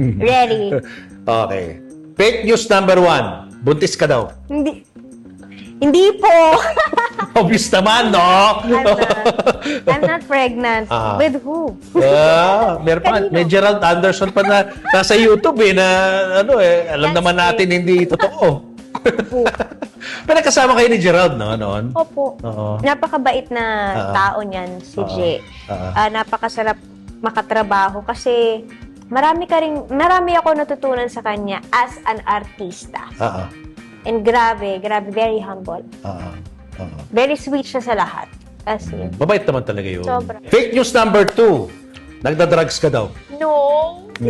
Ready. Okay. Fake news number one. Buntis ka daw. Hindi. Hindi po. Obvious naman, no? I'm not, I'm not pregnant. Ah. With who? Ah, meron pa, Kanino? may Gerald Anderson pa na nasa YouTube eh, na ano eh, alam That's naman natin hindi totoo. Pero kasama kayo ni Gerald, no, noon? Opo. Oo. Napakabait na Ah. tao niyan, si Oo. Jay. Ah. Ah, napakasarap makatrabaho kasi marami ka rin, marami ako natutunan sa kanya as an artista. Oo. And grabe, grabe, very humble. Oo. Oo. Very sweet siya sa lahat. As in. Mabait naman talaga yun. Sobra. Fake news number two. Nagda-drugs ka daw. No!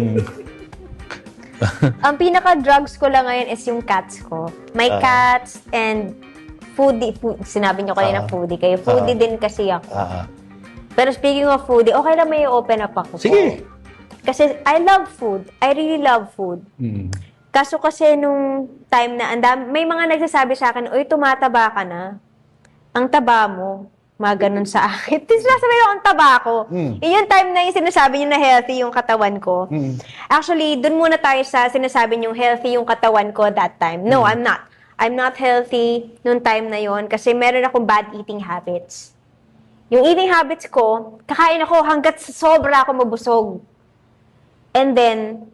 Ang pinaka-drugs ko lang ngayon is yung cats ko. My Ah. cats and foodie. Food, sinabi niyo kanina Ah. foodie kayo. Foodie Ah. din kasi ako. Ah, ah. Pero speaking of foodie, okay lang may open up ako. po. Sige. Kasi I love food. I really love food. Mm. Kaso kasi nung time na, andam, may mga nagsasabi sa akin, Uy, tumataba ka na. Ang taba mo. Mga ganun sa akin. Tapos sinasabi ko, ang taba ko. Mm. Yun yung time na yung sinasabi niyo na healthy yung katawan ko. Mm. Actually, dun muna tayo sa sinasabi niyong healthy yung katawan ko that time. No, I'm not. I'm not healthy nung time na yon kasi meron akong bad eating habits. Yung eating habits ko, kakain ako hanggat sobra ako mabusog. And then,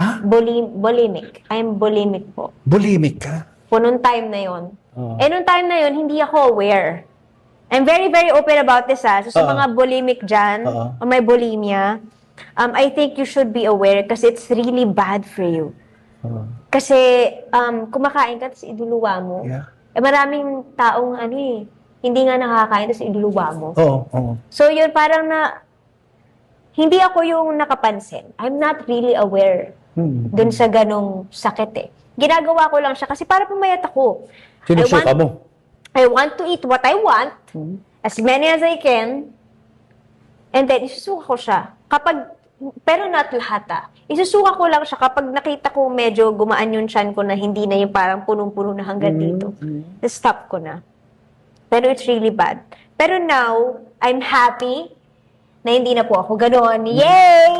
Ha? bulim, bulimic. I'm bulimic po. Bulimic ka? Po nung time na yon. Oo. Eh, nung time na yon hindi ako aware. I'm very, very open about this, ha. So, sa Oo. mga bulimic dyan, Oo. o may bulimia, um, I think you should be aware kasi it's really bad for you. Oo. Kasi, um, kumakain ka, tapos iduluwa mo. Yeah. Eh, maraming taong, ano eh, hindi nga nakakain, tapos iduluwa mo. Oo. Oo. So, yun, parang na, hindi ako yung nakapansin. I'm not really aware Hmm. dun sa ganong sakit eh. Ginagawa ko lang siya kasi para pumayat ako. Sinusuka mo? I want to eat what I want, as many as I can, and then isusuka ko siya. Kapag, pero not lahat ah. Isusuka ko lang siya kapag nakita ko medyo gumaan yung chan ko na hindi na yung parang punong-puno na hanggang dito. Stop ko na. Pero it's really bad. Pero now, I'm happy na hindi na po ako ganoon. Yay!